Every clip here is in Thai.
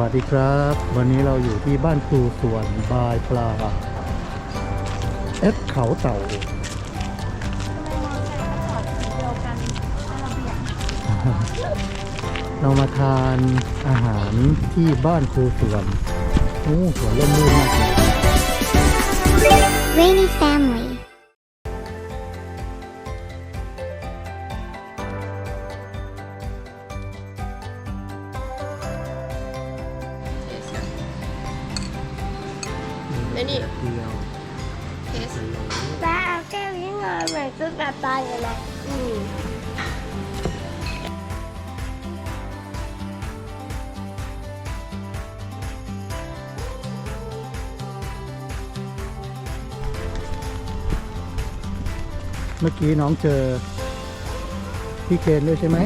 วัสดีครับ วันนี้เราอยู่ที่บ้านครูสวนบายปลาเอฟเขาเต่าเรามาทานอาหารที่บ้านครูสวน โอ้สวนร่มรื่นมากเลย Rainy family. แล้วนี่เดียวเทสป้าเอาแก้วนี้มาเหมือนซุปแบบปลาอยู่เลยอืมเมื่อกี้น้องเจอพี่เคนด้วยใช่ไหม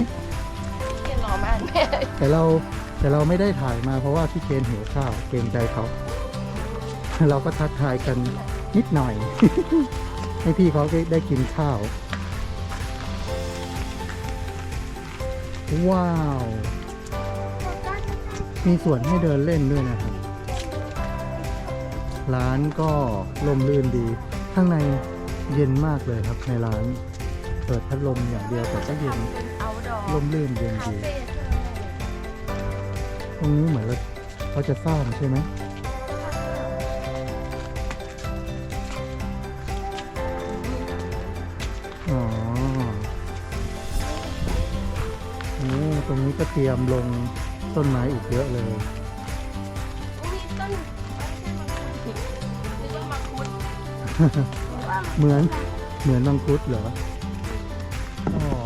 เรียนรอมากแม่แต่เราแต่เราไม่ได้ถ่ายมาเพราะว่าพี่เคนหิวข้าวเกรงใจเขา เราก็ทักทายกันนิดหน่อย ให้พี่เขาได้ได้กินข้าว ว้าว มีสวนให้เดินเล่นด้วยนะครับ ร้านก็ลมลื่นดี ข้างในเย็นมากเลยครับในร้าน เปิดพัดลมอย่างเดียวแต่ก็เย็นเอาดอลมลื่นเย็นคาดีเฟ่ตรงนี้เหมือนว่าเขาจะสร้างใช่ไหม อ๋อโอ้ตรงนี้ก็เตรียมลงต้นไม้อีกเยอะเลย มีต้นไม่ใช่มังคุดนี่ต้นมังคุด เหมือนเหมือนมังคุดเหรอก็ค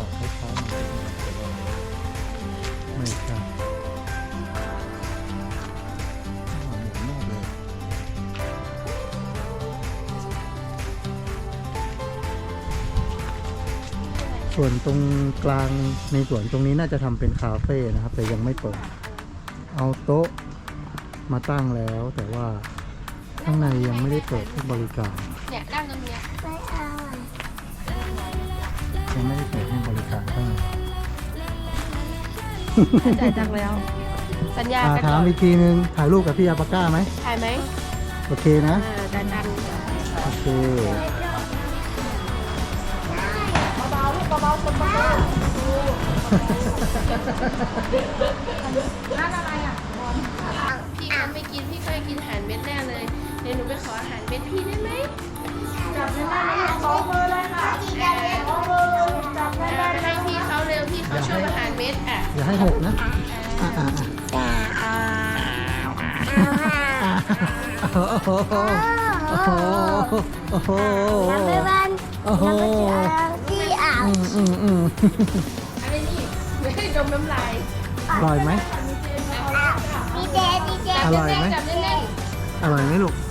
ส่วนตรงกลางในสวนตรงนี้น่าจะทำเป็นคาเฟ่นะครับ แต่ยังไม่เปิด เอาโต๊ะมาตั้งแล้ว แต่ว่าข้างในยังไม่ได้เปิดให้บริการ เนี่ยนั่งตรงเนี้ยไม่เอายังไม่ได้เปิดให้บริการข้างในจ่ายตังค์แล้ว สัญญาอ่ากันถาก่อมนอีกทีนึง ถ่ายรูปกับพี่อาปาก้าไหม ถ่ายไหมโอเคนะ เออจ่ายตังค์ โอเค พี่เขาไม่กิน พี่ก็กินอาหารเม็ดแน่เลย เดี๋ยวหนูไปขออาหารเม็ดพี่ได้ไหมจับได้ไหมขอเบอร์เลยค่ะให้พี่เขาเร็ว พี่เขาชอบอาหารเม็ดอะอย่าให้หกนะอ่าอ่าจะเอาเอาค่ะโอ้โหโอ้โหโอ้โหน้ำไม่บ้านโอ้โห อ่าวอืมอืมอืมอันนี้นี่ไม่ให้ดมน้ำลายอร่อยไหม ดีเจดีเจอร่อยไหม จับแน่นอร่อยไหมลูกๆ